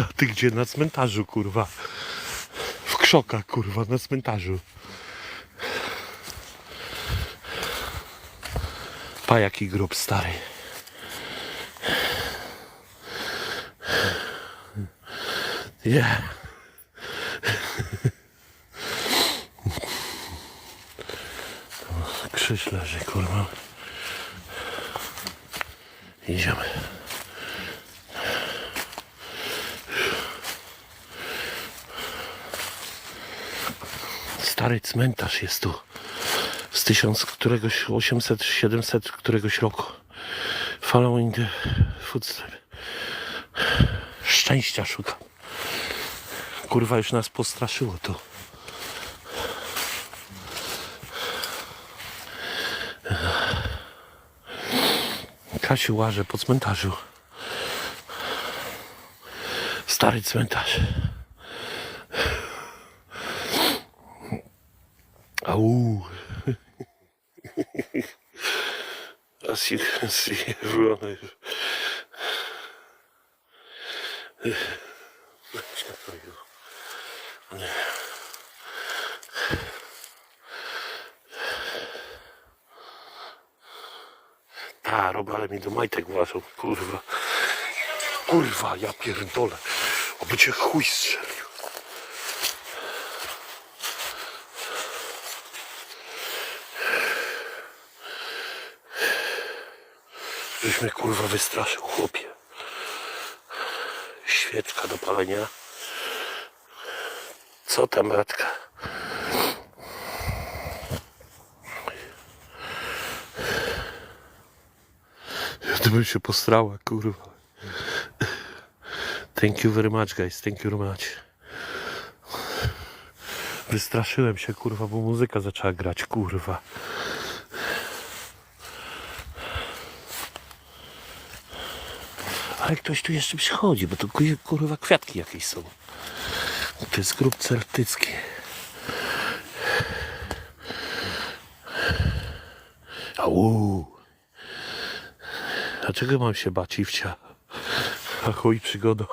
A ty gdzie? Na cmentarzu, kurwa. W krzokach, kurwa, na cmentarzu. Pa jaki grób stary. Yeah. Krzyż leży, kurwa. Idziemy. Stary cmentarz jest tu. Z tysiąc któregoś 800, 700 któregoś roku. Following the footstep. Szczęścia szukam. Kurwa już nas postraszyło to. Kasiu łaże po cmentarzu. Stary cmentarz. Au. As you can see, is. Ta, robale mi do majtek włażą, kurwa. Kurwa, ja pierdolę. Oby cię chuj strzelił. Żeś mnie kurwa wystraszył, chłopie. Świeczka do palenia. Co tam, bratka? Ja to bym się postrała, kurwa. Thank you very much, guys. Thank you very much. Wystraszyłem się, kurwa, bo muzyka zaczęła grać, kurwa. Ale ktoś tu jeszcze przychodzi, bo to ku- kurwa kwiatki jakieś są. To jest grób celtycki. Au. A czego mam się bać, Iwcia? A chuj przygoda.